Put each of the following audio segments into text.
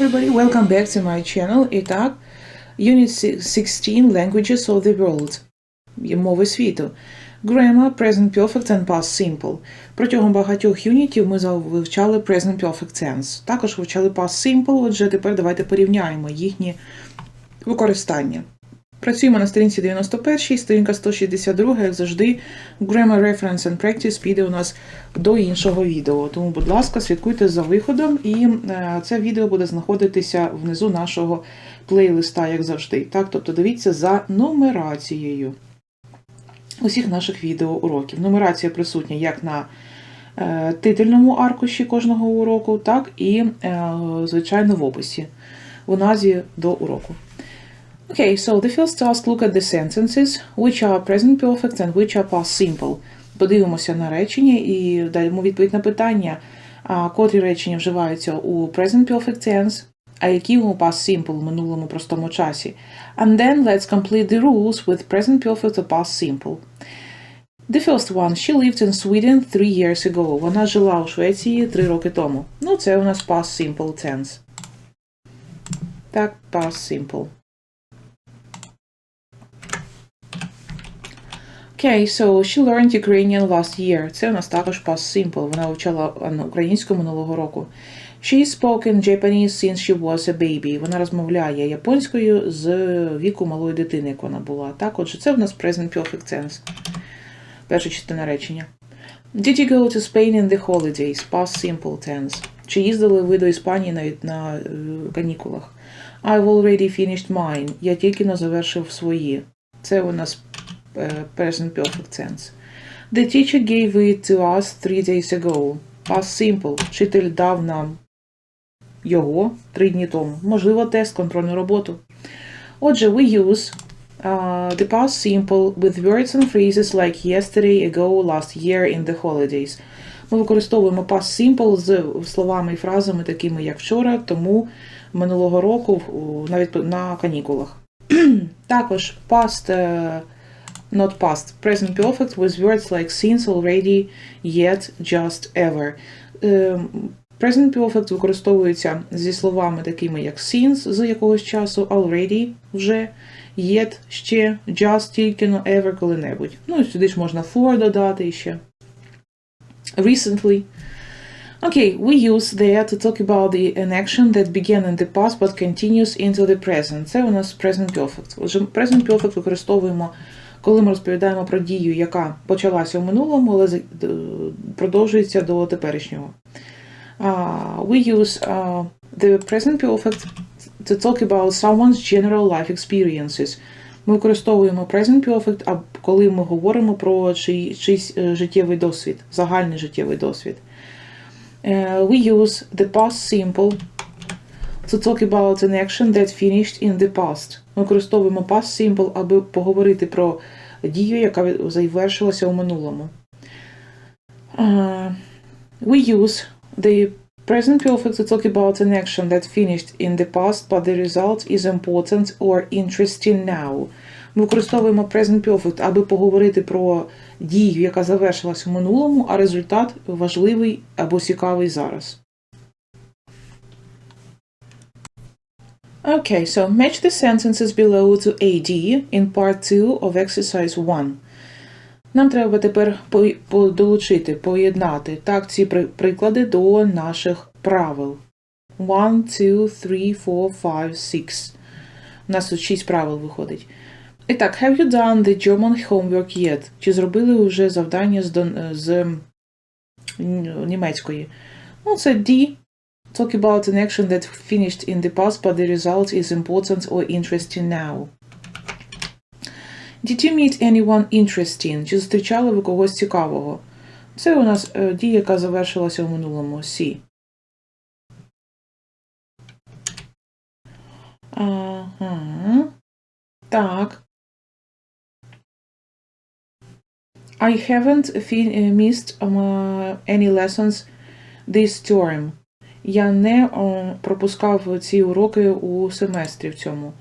everybody, welcome back to my channel. І так, Unit 16 Languages of the World. Мови світу. Grammar, Present Perfect and Past Simple. Протягом багатьох юнітів ми вивчали Present Perfect Tense. Також вивчали Past Simple, отже, тепер давайте порівняємо їхні використання. Працюємо на сторінці 91, сторінка 162, як завжди. Grammar Reference and Practice піде у нас до іншого відео. Тому, будь ласка, слідкуйте за виходом, і е, це відео буде знаходитися внизу нашого плейлиста, як завжди. Так, тобто дивіться за нумерацією усіх наших відеоуроків. Нумерація присутня як на е, титульному аркуші кожного уроку, так і, е, звичайно, в описі, у назві до уроку. Okay, so the first task look at the sentences, which are present perfect and which are past simple. Подивимося на речення і даємо відповідь на питання, котрі речення вживаються у present perfect tense, а які у past simple, в минулому простому часі. And then let's complete the rules with present perfect or past simple. The first one. She lived in Sweden three years ago. Вона жила у Швеції три роки тому. Ну, це у нас past simple tense. Так, past simple. Okay, so she learned Ukrainian last year. Це у нас також past simple. Вона вивчала українську минулого року. She spoke in Japanese since she was a baby. Вона розмовляє японською з віку малої дитини, як вона була. Так, отже, це у нас present perfect tense. Перша частина речення. Did you go to Spain in the holidays? Past simple tense. Чи їздили ви до Іспанії навіть на е, канікулах? I've already finished mine. Я тільки но завершив свої. Це у нас present perfect tense. The teacher gave it to us three days ago. Past simple. Вчитель дав нам його три дні тому. Можливо, тест, контрольну роботу. Отже, we use uh, the past simple with words and phrases like yesterday, ago, last year, in the holidays. Ми використовуємо past simple з словами і фразами, такими як вчора, тому минулого року, навіть на канікулах. Також past, е, not past, present perfect with words like since, already, yet, just, ever. Е, Present perfect використовується зі словами такими як since з якогось часу, already вже, yet ще, just тільки, но ever коли-небудь. Ну і сюди ж можна for додати ще. Recently. Okay, we use there to talk about the, an action that began in the past but continues into the present. Це у нас present perfect. Отже, present perfect використовуємо, коли ми розповідаємо про дію, яка почалася в минулому, але продовжується до теперішнього. Uh, we use uh, the present perfect to talk about someone's general life experiences. Ми використовуємо present perfect, а коли ми говоримо про чий, чийсь е, життєвий досвід, загальний життєвий досвід. Uh, we use the past simple to talk about an action that finished in the past. Ми використовуємо past simple, аби поговорити про дію, яка завершилася у минулому. Uh, we use the present perfect to talk about an action that finished in the past, but the result is important or interesting now. Ми використовуємо present perfect, аби поговорити про дію, яка завершилась у минулому, а результат важливий або цікавий зараз. Okay, so match the sentences below to AD in part 2 of exercise 1. Нам треба тепер долучити, поєднати так ці приклади до наших правил. 1, 2, 3, 4, 5, 6. У нас тут 6 правил виходить. І так, have you done the German homework yet? Чи зробили вже завдання з, з німецької? Ну, це D. Talk about an action that finished in the past, but the result is important or interesting now. Did you meet anyone interesting? Чи зустрічали ви когось цікавого? Це у нас е, дія, яка завершилася у минулому. C. Ага. Так. I haven't fi- uh, missed uh, any lessons this term. Я не е, пропускав ці уроки у семестрі в цьому.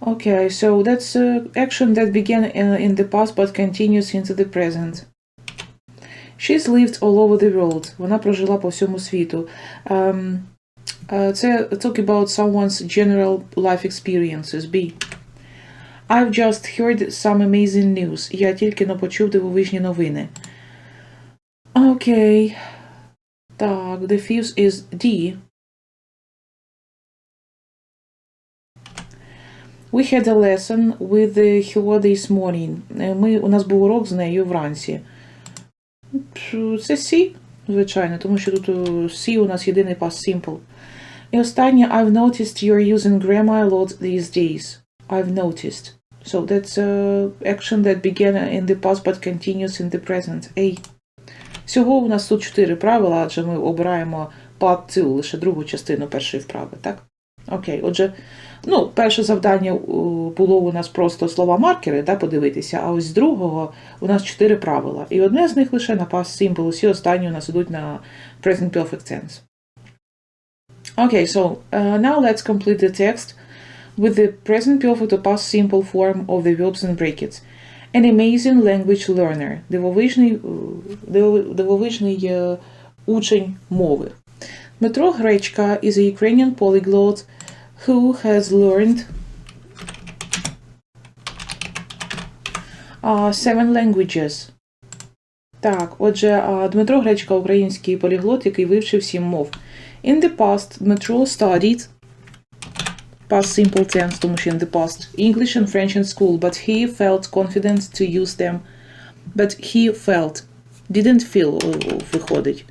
Okay, so that's uh, action that began in, the past but continues into the present. She's lived all over the world. Вона прожила по всьому світу. Ем, Е, Це talk about someone's general life experiences. B. I've just heard some amazing news. Я тільки но почув дивовижні новини. Окей. Так, the fuse is D. We had a lesson with her this morning. Е, Ми, у нас був урок з нею вранці. Пш, Це C, звичайно, тому що тут е, C у нас єдиний past simple. І останнє, I've noticed you're using grammar a lot these days. I've noticed. So that's uh, action that began in the past but continues in the present. A. Всього у нас тут чотири правила, адже ми обираємо part 2, лише другу частину першої вправи, так? Окей, отже, ну, перше завдання е, було у нас просто слова-маркери, да, подивитися, а ось з другого у нас чотири правила. І одне з них лише на past simple, усі останні у нас ідуть на present perfect tense. Okay, so uh, now let's complete the text with the present perfect or past simple form of the verbs and brackets. An amazing language learner. Дивовижний, е, дивовижний е, учень мови. Дмитро Гречка is a Ukrainian polyglot who has learned seven languages. Так, отже, Дмитро Гречка український поліглот, який вивчив сім мов. In the past, Dmitro studied past simple tense, тому що the past, English and French in school, but he felt confident to use them. But he felt, didn't feel, виходить.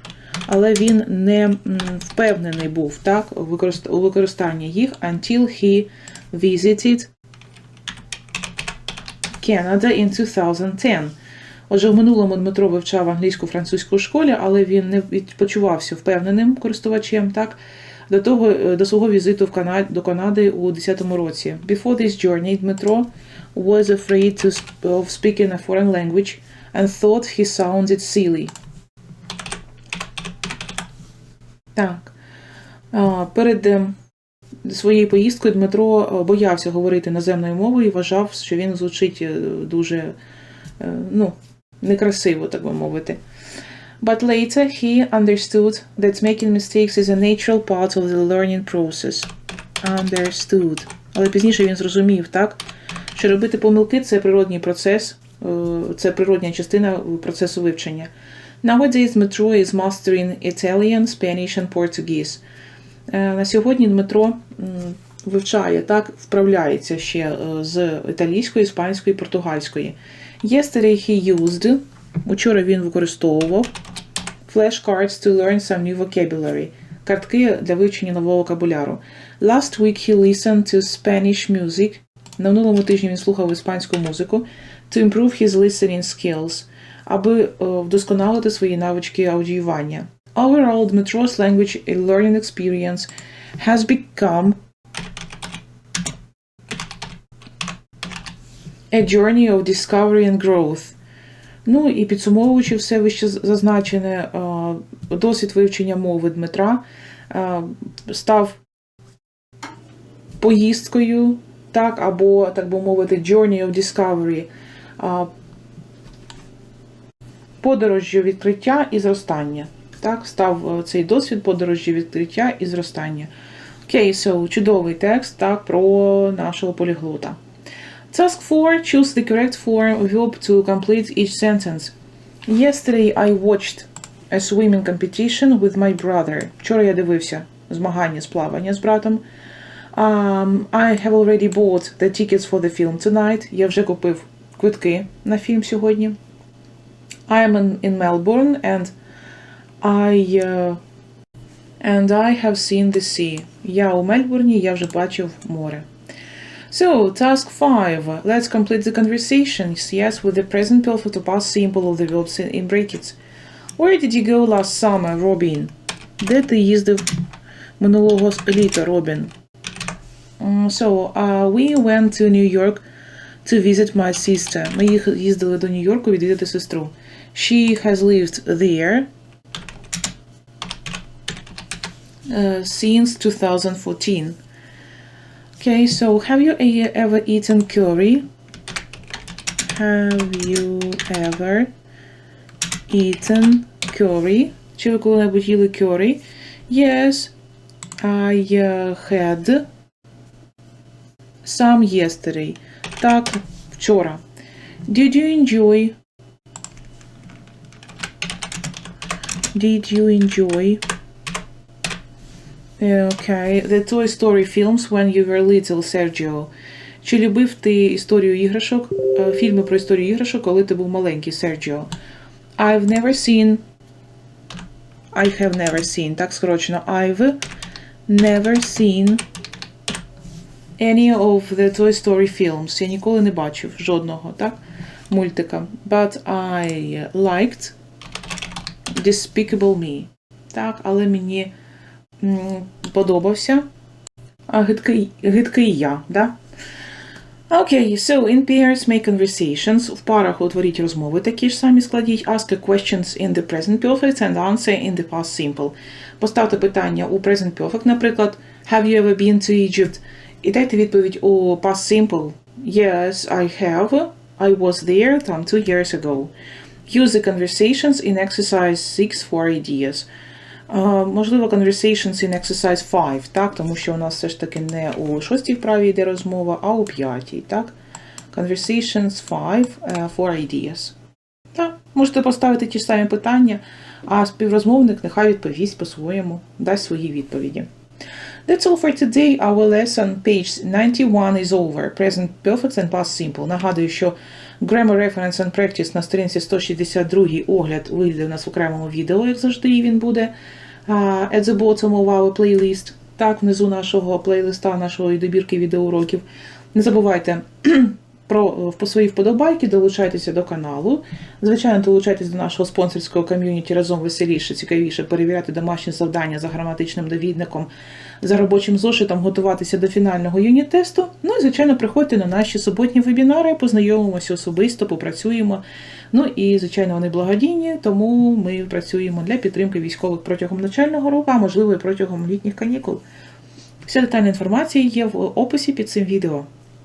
Але він не впевнений був так, у використанні їх until he visited Canada in 2010. Отже, в минулому Дмитро вивчав англійську французьку школі, але він не почувався впевненим користувачем, так, до, того, е, до свого візиту в Кана... до Канади у 10-му році. Before this journey, Дмитро was afraid to sp- of speaking a foreign language and thought he sounded silly. Так. Перед ем, своєю поїздкою Дмитро е, боявся говорити наземною мовою і вважав, що він звучить е, дуже е, ну, некрасиво, так би мовити. But later he understood that making mistakes is a natural part of the learning process. Understood. Але пізніше він зрозумів, так, що робити помилки це природній процес, е, це природня частина процесу вивчення. Nowadays Dmitro is mastering Italian, Spanish and Portuguese. Е, На сьогодні Дмитро вивчає, так, вправляється ще е, з італійської, іспанської, португальської. Yesterday he used, учора він використовував flashcards to learn some new vocabulary. Картки для вивчення нового вокабуляру. Last week he listened to Spanish music. На минулому тижні він слухав іспанську музику to improve his listening skills, аби е, вдосконалити свої навички аудіювання. Overall, Dmitro's language learning experience has become a journey of discovery and growth. Ну і підсумовуючи все вище зазначене, е, досвід вивчення мови Дмитра е, став поїздкою, так, або, так би мовити, journey of discovery, е, подорожжю відкриття і зростання. Так, став цей досвід подорожі відкриття і зростання. Окей, so, чудовий текст так, про нашого поліглота. Task 4. Choose the correct form of verb to complete each sentence. Yesterday I watched a swimming competition with my brother. Вчора я дивився змагання з плавання з братом. Um, I have already bought the tickets for the film tonight. Я вже купив квитки на фільм сьогодні. I am in, in Melbourne and I uh, and I have seen the sea. Я у Мельбурні, я вже бачив море. So, task 5. Let's complete the conversations. Yes, with the present perfect or past simple of the verbs in, in brackets. Where did you go last summer, Robin? Де ти їздив минулого с- літа, Робін? Mm, So, uh, we went to New York to visit my sister. Ми їх- їздили до Нью-Йорку відвідати сестру. She has lived there uh, since 2014. Okay, so have you e- ever eaten curry? Have you ever eaten curry? Чи ви коли-небудь їли curry? Yes, I uh, had some yesterday. Так, вчора. Did you enjoy? Did you enjoy? Okay. The Toy Story films when you were little, Sergio. Чи любив ти історію іграшок, е, фільми про історію іграшок, коли ти був маленький, Серджіо? I've never seen. I have never seen. Так скорочено. I've never seen any of the Toy Story films. Я ніколи не бачив жодного, так? Мультика. But I liked Despicable Me. Так, але мені подобався а, гидкий, гидкий я, да? Окей, so in pairs make conversations. В парах утворіть розмови такі ж самі складіть. Ask questions in the present perfect and answer in the past simple. Поставте питання у present perfect, наприклад, Have you ever been to Egypt? І дайте відповідь у past simple. Yes, I have. I was there там two years ago. Use the conversations in exercise 6 for ideas. Е, Можливо, conversations in exercise 5, так, тому що у нас все ж таки не у шостій вправі йде розмова, а у п'ятій, так? Conversations 5 е, for ideas. Так, можете поставити ті ж самі питання, а співрозмовник нехай відповість по-своєму, дасть свої відповіді. That's all for today. Our lesson, page 91 is over. Present perfect and past simple. Нагадую, що Grammar Reference and Practice на сторінці 162 огляд вийде у нас в окремому відео, як завжди, і він буде at the bottom of our playlist. Так, внизу нашого плейлиста, нашої добірки відеоуроків. Не забувайте про по свої вподобайки, долучайтеся до каналу. Звичайно, долучайтесь до нашого спонсорського ком'юніті разом веселіше, цікавіше перевіряти домашні завдання за граматичним довідником, за робочим зошитом, готуватися до фінального юніт-тесту. Ну і, звичайно, приходьте на наші суботні вебінари, познайомимося особисто, попрацюємо. Ну і, звичайно, вони благодійні, тому ми працюємо для підтримки військових протягом навчального року, а можливо і протягом літніх канікул. Вся детальна інформація є в описі під цим відео.